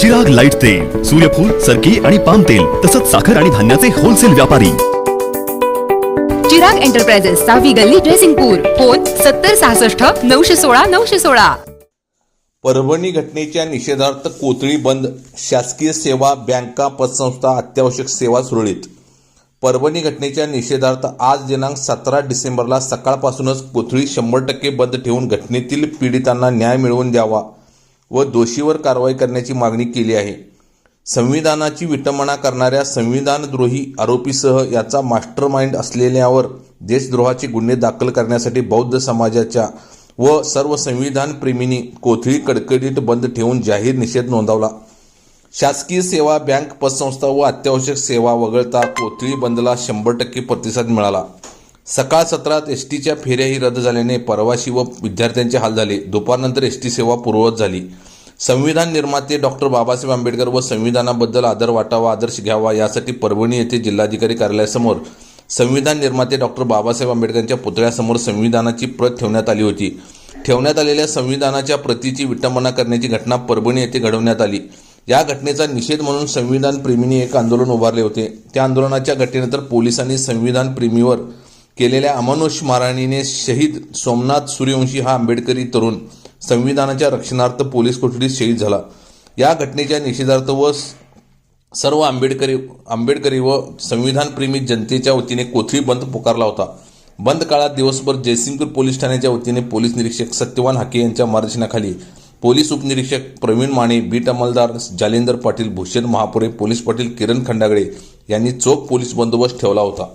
Chirag light तेल सूर्यफूल सरकी आणि पाम तेल तसंच साखर आणि धान्याचे होलसेल व्यापारी. चिराग एंटरप्राइजेस सहावी गल्ली ड्रेसिंगपूर फोन सत्तर सहासष्ट नऊशे सोळा नऊशे सोळा. परभणी घटनेच्या निषेधार्थ कोथळी बंद शासकीय सेवा बँका पतसंस्था अत्यावश्यक सेवा सुरळीत. परभणी घटनेच्या निषेधार्थ आज दिनांक सतरा डिसेंबरला सकाळपासूनच कोथळी शंभर टक्के बंद ठेवून घटनेतील पीडितांना न्याय मिळवून द्यावा. व दोषीवर कारवाई करण्याची मागणी केली आहे. संविधानाची विटंबना करणाऱ्या संविधानद्रोही आरोपीसह याचा मास्टर माइंड असलेल्यावर देशद्रोहाचे गुन्हे दाखल करण्यासाठी बौद्ध समाजाच्या व सर्व संविधान प्रेमींनी कोथळी कडकडीत बंद ठेवून जाहीर निषेध नोंदवला. शासकीय सेवा बँक पतसंस्था व अत्यावश्यक सेवा वगळता कोथळी बंदला शंभर टक्के प्रतिसाद मिळाला. सकाळ सत्रात एस टीच्या फेऱ्याही रद्द झाल्याने प्रवासी व विद्यार्थ्यांचे हाल झाले. दुपारनंतर एस टी सेवा पूर्ववत झाली. संविधान निर्माते डॉक्टर बाबासाहेब आंबेडकर व संविधानाबद्दल आदर वाटावा आदर्श घ्यावा यासाठी परभणी येथे जिल्हाधिकारी कार्यालयासमोर संविधान निर्माते डॉक्टर बाबासाहेब आंबेडकरांच्या पुतळ्यासमोर संविधानाची प्रत ठेवण्यात आली होती. ठेवण्यात आलेल्या संविधानाच्या प्रतीची विटंबना करण्याची घटना परभणी येथे घडवण्यात आली. या घटनेचा निषेध म्हणून संविधान प्रेमींनी एक आंदोलन उभारले होते. त्या आंदोलनाच्या घटनेनंतर पोलिसांनी संविधान प्रेमीवर केलेल्या अमानुष मारहाणीने शहीद सोमनाथ सूर्यवंशी हा आंबेडकरी तरुण संविधानाच्या रक्षणार्थ पोलीस कोठडीत शहीद झाला. या घटनेच्या निषेधार्थ व सर्व आंबेडकरी आंबेडकरी व संविधानप्रेमी जनतेच्या वतीने कोथळी बंद पुकारला होता. बंद काळात दिवसभर जयसिंगपूर पोलीस ठाण्याच्या वतीने पोलीस निरीक्षक सत्यवान हाके यांच्या मार्गदर्शनाखाली पोलीस उपनिरीक्षक प्रवीण माने बीट अंमलदार जालेंदर पाटील भूषण महापुरे पोलीस पाटील किरण खंडागळे यांनी चोख पोलीस बंदोबस्त ठेवला होता.